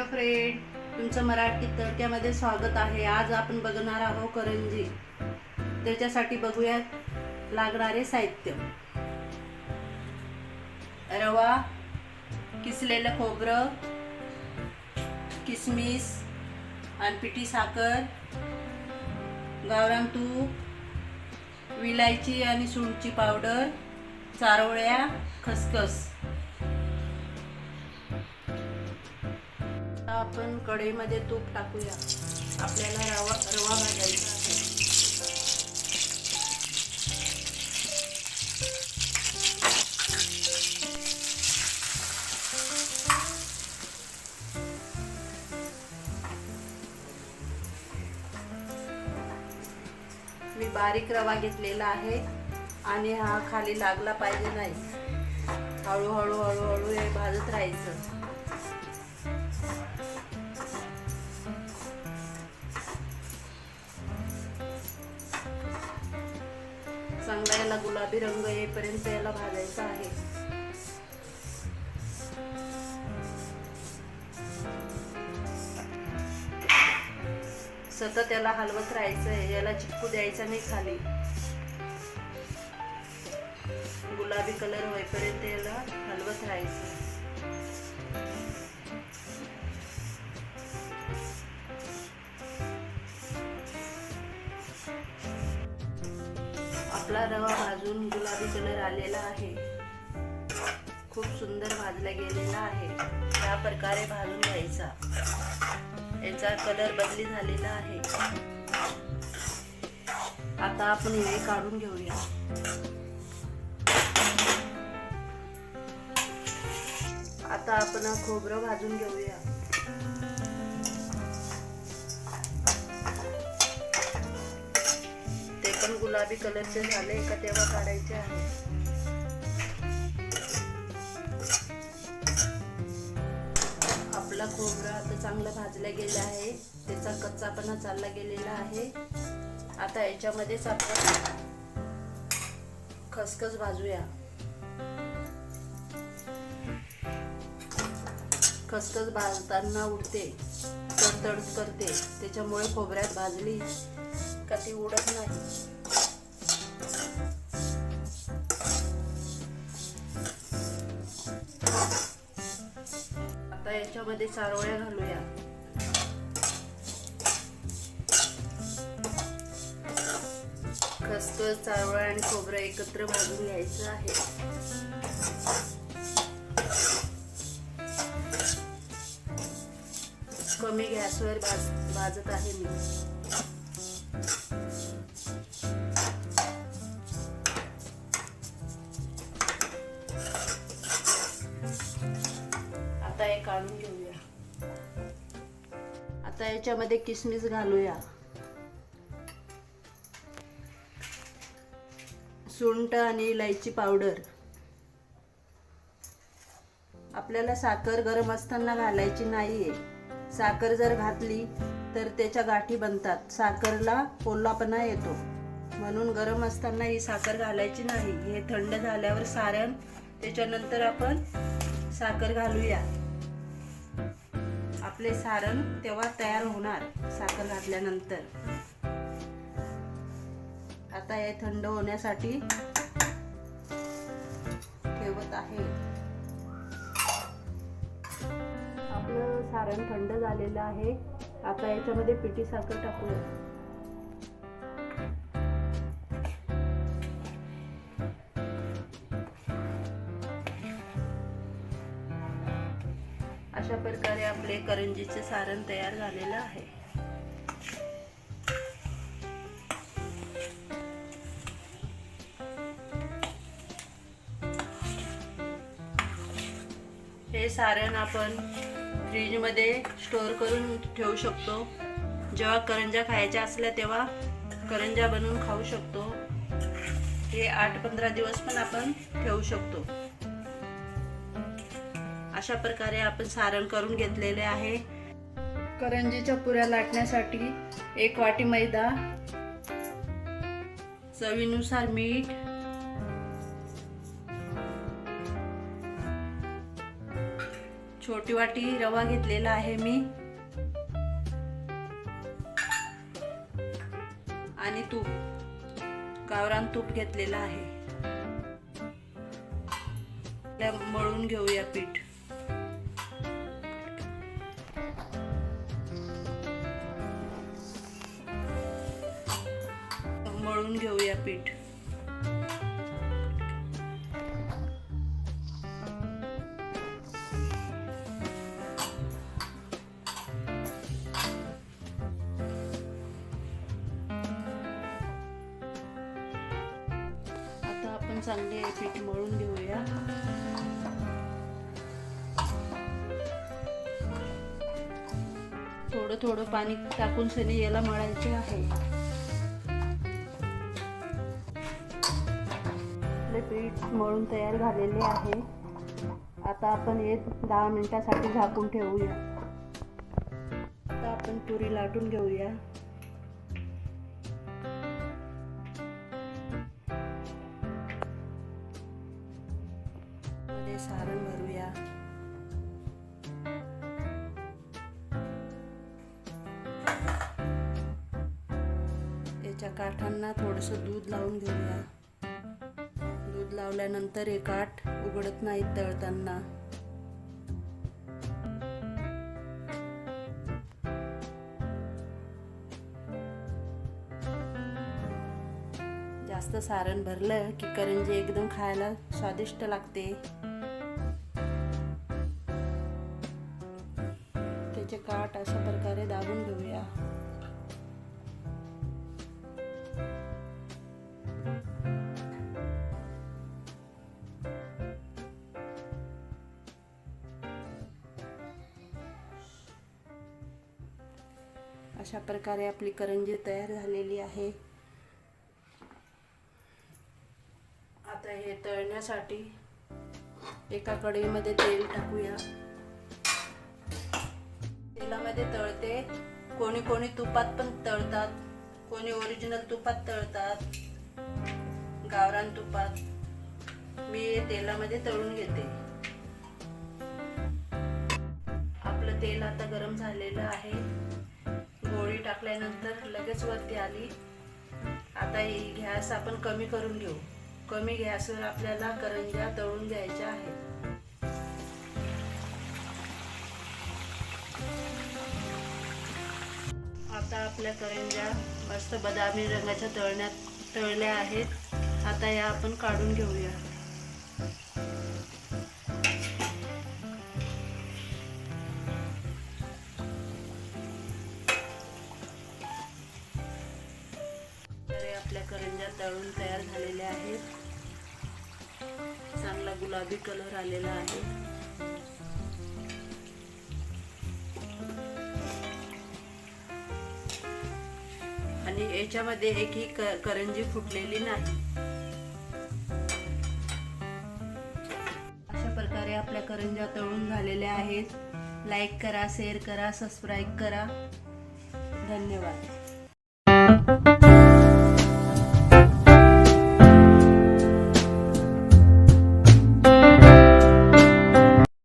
तुमचं मराठी तडक्यामध्ये स्वागत आहे. आज आपण बघणार आहोत करंजी. त्याच्यासाठी बघूयात लागणारे साहित्य. रवा किसलेलं खोबरं किसमिस आणि पिठी साखर गावरान तूप विलायची आणि सुंठची पावडर चारोळ्या खसखस. कढईमध्ये तूप टाकूया. आपल्याला रवा रवा भाजायचा आहे. मी बारीक रवा घेतलेला आहे आणि हा खाली लागला पाहिजे नाही. हळूहळू हळूहळू हे भाजत राहायचं. चांगला याला गुलाबी रंग येईपर्यंत याला भाजायचा आहे. सतत याला हलवत राहायचं आहे याला चिपकू द्यायचा नाही खाली. गुलाबी कलर होईपर्यंत याला हलवत राहायचं रवा भाजून गुलाबी कलर आलेला आहे. खूप सुंदर भाजला गेलेला आहे. या प्रकारे भाजून घ्यायचा. याचा कलर बदली झालेला आहे. आता आपण हे काढून घेऊया. आता आपण खोबरं भाजून घेऊया. गुलाबी कलरचे झाले का तेव्हा काढायचे आहे. आपला खोबरा आता चांगला भाजला गेला आहे. त्याचा कच्चापणा चालला गेलेला आहे. आता याच्यामध्येच आपण खसखस भाजूया. खसखस भाजताना उडते. तडतड करते. त्याच्यामुळे खोबऱ्यात भाजली का ती उडत नाही. त्यामध्ये चारोळ्या घालूया. खसखस चारोळ्या आणि खोबरं एकत्र भाजून घ्यायचं आहे. कमी गॅसवर भाज भाजत आहे मी. याच्यामध्ये किसमिस घालूया. सुंठ आणि इलायची पावडर. आपल्याला साखर गरम असताना घालायची नाहीये. साखर जर घातली तर त्याच्या गाठी बनतात. साखरला कोल्हापणा येतो. म्हणून गरम असताना ही साखर घालायची नाही. हे थंड झाल्यावर सारण त्याच्यानंतर आपण साखर घालूया. आपले सारण तेव्हा तयार होणार साखर घातल्यानंतर. आता हे थंड होण्यासाठी ठेवत आहे. आपलं सारण थंड झालेलं आहे. आता याच्यामध्ये पिठी साखर टाकूया. अशा प्रकारे आपले करंजीचे सारण तयार झालेलं आहे. हे सारण आपण फ्रीजमध्ये स्टोअर करून ठेवू शकतो. जेव्हा करंजा खायच्या असल्या तेव्हा करंजा बनवून खाऊ शकतो. हे आठ पंधरा दिवस पण आपण ठेवू शकतो. अशा प्रकारे आपण सारण करून घेतलेले आहे. करंजीच्या पुऱ्या लाटण्यासाठी एक वाटी मैदा चवीनुसार मीठ छोटी वाटी रवा घेतलेला आहे मी. आणि तूप गावरान तूप घेतलेला आहे. मळून घेऊया पीठ. मळून घेऊया पीठ. आता आपण चांगले पीठ मळून घेऊया. थोडं थोडं पाणी टाकून सनी याला मळायचे आहे. पीठ मळून तयार झालेले आहे. आता आपण हे दहा मिनिटासाठी झाकून ठेवूया. आता आपण पुरी लाटून घेऊया. सारण भरूया. याच्या काठांना थोडंसं दूध लावून घेऊया. लावल्यानंतर हे काठ उघडत नाहीत तळताना. जास्त सारण भरलं की करंजी एकदम खायला स्वादिष्ट लागते. त्याचे काठ अशा प्रकारे दाबून घेऊया. अशा प्रकारे आपली करंजी तयार झालेली आहे. आता हे तळण्यासाठी एका कढईमध्ये तेल टाकूया. तेलामध्ये तळते. कोणी कोणी तुपात पण तळतात. कोणी ओरिजिनल तुपात तळतात. गावरान तुपात. मी हे तेलामध्ये तळून घेते. आपलं तेल आता गरम झालेलं आहे. गोळी टाकल्यानंतर लगेच वरती आली. आता ही गॅस आपण कमी करून घेऊ. कमी गॅसवर आपल्याला करंज्या तळून घ्यायच्या आहेत. आता आपल्या करंज्या मस्त बदामी रंगाच्या तळण्यात तळल्या आहेत. आता या आपण काढून घेऊया. गुलाबी कलर आलेला आहे. आणि याच्यामध्ये एकही क- करंजी फुटलेली नाही. अशा प्रकारे आपल्या करंज्या तळून झालेल्या आहेत. लाईक करा शेअर करा सबस्क्राईब करा. धन्यवाद.